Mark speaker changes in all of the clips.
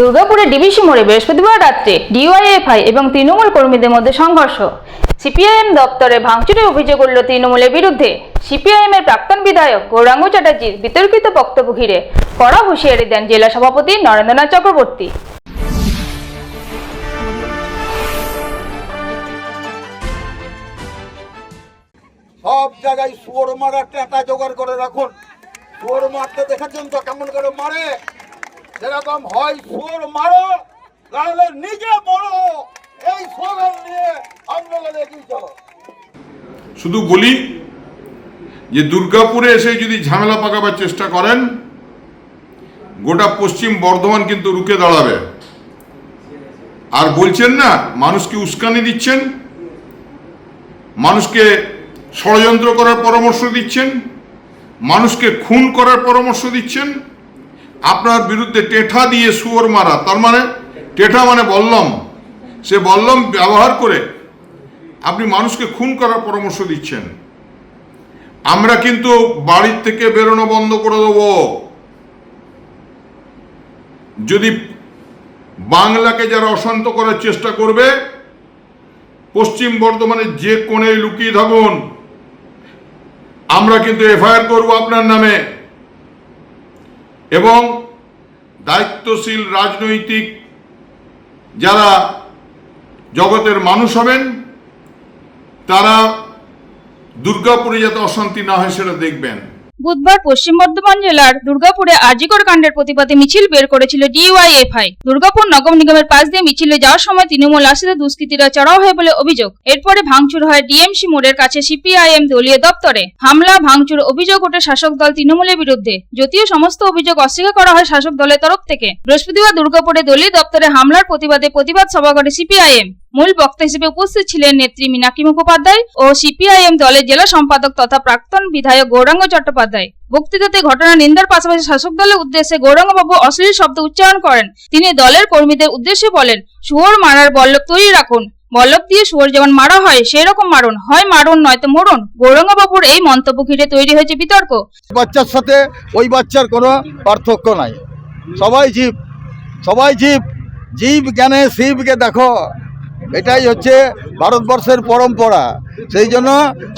Speaker 1: দুর্গাপুরে ডিবিসি মোড়ে বৃহস্পতিবার রাত্রে ডিওয়াইএফআই এবং তৃণমূল কর্মীদের মধ্যে সংঘর্ষ। সিপিআইএম দপ্তরে ভাঙচুরের অভিযোগ উঠল তৃণমূলের বিরুদ্ধে। সিপিআইএম এর প্রাক্তন বিধায়ক গৌরাঙ্গ চ্যাটার্জির বিতর্কিত বক্তব্য ঘিরে কড়া হুঁশিয়ারি দেন জেলা সভাপতি নরেন্দ্রনাথ চক্রবর্তী।
Speaker 2: সব জায়গায় শুয়োর মারার টেটা জোগাড় করে রাখুন। শুয়োর মারতে দেখেছেন তো কেমন করে মারে? সেরকম হয় শুয়োর মারো, তাহলে নিজে বড় এই স্লোগান নিয়ে আন্দোলনে এগিয়ে চলো।
Speaker 3: শুধু বলি যে দুর্গাপুরে এসে যদি ঝামেলা পাকাবার চেষ্টা করেন, গোটা পশ্চিম বর্ধমান কিন্তু রুখে দাঁড়াবে। আর বলছেন না, মানুষকে উস্কানি দিচ্ছেন, মানুষকে ষড়যন্ত্র করার পরামর্শ দিচ্ছেন, মানুষকে খুন করার পরামর্শ দিচ্ছেন আপনার বিরুদ্ধে টেঠা দিয়ে শুয়োর মারা, তার মানে টেঠা মানে বললম। সে বললম ব্যবহার করে আপনি মানুষকে খুন করার পরামর্শ দিচ্ছেন। আমরা কিন্তু বাড়ির থেকে বেরোনো বন্ধ করে দেব। যদি বাংলাকে যারা অশান্ত করার চেষ্টা করবে, পশ্চিম বর্ধমানের যে কোণে লুকিয়ে থাকুন, আমরা কিন্তু এফআইআর করব আপনার নামে। এবং দায়িত্বশীল রাজনৈতিক যারা জগতের মানুষ হবেন, তারা দুর্গাপুরে যাতে অশান্তি না হয় সেটা দেখবেন।
Speaker 1: বুধবার পশ্চিম বর্ধমান জেলার দুর্গাপুরে আজিকর কাণ্ডের প্রতিবাদে মিছিল বের করেছিল ডিওয়াইএফআই। দুর্গাপুর নগর নিগমের পাশ দিয়ে মিছিলে যাওয়ার সময় তৃণমূল আসিতে দুষ্কৃতীরা চড়াও হয় বলে অভিযোগ। এরপরে ভাঙচুর হয় ডিএমসি মোড়ের কাছে সিপিআইএম দলীয় দপ্তরে। হামলা, ভাঙচুর অভিযোগ ওঠে শাসক দল তৃণমূলের বিরুদ্ধে। যদিও সমস্ত অভিযোগ অস্বীকার করা হয় শাসক দলের তরফ থেকে। বৃহস্পতিবার দুর্গাপুরে দলীয় দপ্তরে হামলার প্রতিবাদে প্রতিবাদ সভা করে সিপিআইএম। মূল বক্তা হিসেবে উপস্থিত ছিলেন নেত্রী মীনাক্ষী মুখোপাধ্যায় ও সিপিআইএম দলের জেলা সম্পাদক তথা প্রাক্তন বিধায়ক গৌরাঙ্গ চট্টোপাধ্যায়। বক্তৃতাতে ঘটনা নিন্দার পাশাপাশি শাসক দলের উদ্দেশ্যে গৌরাঙ্গবাবু অশ্লীল শব্দ উচ্চারণ করেন। তিনি দলের কর্মীদের উদ্দেশ্যে বলেন, শুয়োর মারার বল্লভ তৈরি রাখুন। বল্লভ দিয়ে শুয়োর যেমন মারা হয় সেই রকম মারুন। হয় মারুন, নয়তো মরুন। গৌরাঙ্গবাবুর এই মন্তব্য ঘিরে তৈরি হয়েছে বিতর্ক।
Speaker 2: বাচ্চার সাথে ওই বাচ্চার কোনো পার্থক্য নাই। সবাই জীব সবাই জীব। জীব জ্ঞানে শিবকে দেখো এটাই হচ্ছে ভারতবর্ষের পরম্পরা। সেই জন্য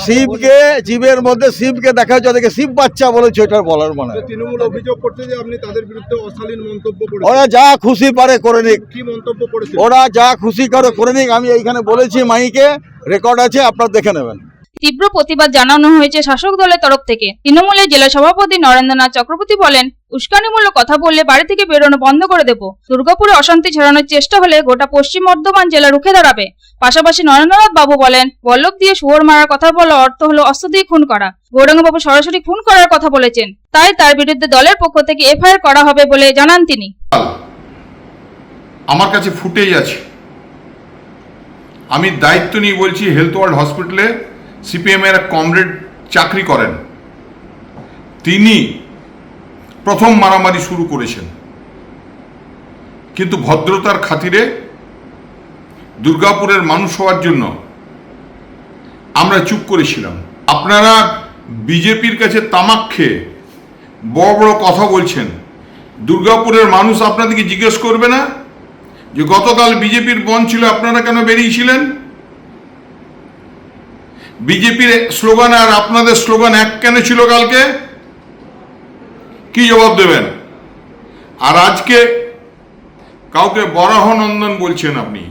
Speaker 2: শিবকে জীবের মধ্যে শিবকে দেখা হচ্ছে ওদেরকে শিব বাচ্চা বলেছে ওইটার বলার মনে হয়।
Speaker 4: তৃণমূল অভিযোগ করছে যে আপনি তাদের বিরুদ্ধে অশালীন মন্তব্য করে
Speaker 2: ওরা যা খুশি পারে করে নিক।
Speaker 4: কি মন্তব্য করেছে
Speaker 2: ওরা যা খুশি করে করে নিক আমি এইখানে বলেছি মাইকে রেকর্ড আছে আপনার দেখে নেবেন।
Speaker 1: তীব্র প্রতিবাদ জানানো হয়েছে শাসক দলের তরফ থেকে। তৃণমূলের জেলা সভাপতি নরেন্দ্রনাথ চক্রবর্তী বলেন, উস্কানিমূলক কথা বললে বাড়ি থেকে বেরোনো বন্ধ করে দেব। দুর্গাপুরে অশান্তি ছড়ানোর চেষ্টা হলে গোটা পশ্চিম বর্ধমান জেলা রুখে দাঁড়াবে। পাশাপাশি নরেন্দ্রনাথ বাবু বলেন, বল্লভ দিয়ে শুয়োর মারার কথা বলার অর্থ হলো অস্ত্র দিয়ে খুন করা। গৌরাঙ্গবাবু সরাসরি খুন করার কথা বলেছেন। তাই তার বিরুদ্ধে দলের পক্ষ থেকে এফআইআর করা হবে বলে জানান তিনি।
Speaker 3: আমার কাছে ফুটেজ আছে। আমি দায়িত্ব নিয়ে বলছি, হেলথ ওয়ার্ল্ড হসপিটালে সিপিএম এর এক কমরেড চাকরি করেন। তিনি প্রথম মারামারি শুরু করেছেন। কিন্তু ভদ্রতার খাতিরে দুর্গাপুরের মানুষ হওয়ার জন্য আমরা চুপ করেছিলাম। আপনারা বিজেপির কাছে তামাক খেয়ে বড় বড় কথা বলছেন। দুর্গাপুরের মানুষ আপনাদেরকে জিজ্ঞেস করবে না যে গতকাল বিজেপির বন ছিল, আপনারা কেন বেরিয়েছিলেন? বিজেপির স্লোগান আর আপনাদের স্লোগান এক কেন ছিল কালকে? কি জবাব দেবেন? আর আজকে কাউকে বরাহনন্দন বলছেন আপনি।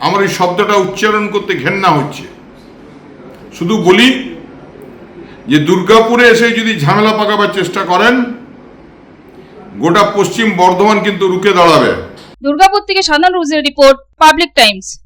Speaker 3: আমার এই শব্দটা উচ্চারণ করতে ঘেন্না হচ্ছে। শুধু বলি যে দুর্গাপুরে এসে যদি ঝামেলা পাকাবার চেষ্টা করেন, গোটা পশ্চিম বর্ধমান কিন্তু রুখে দাঁড়াবে।
Speaker 1: দুর্গাপুর থেকে সাধারণ রুজের রিপোর্ট, পাবলিক টাইমস।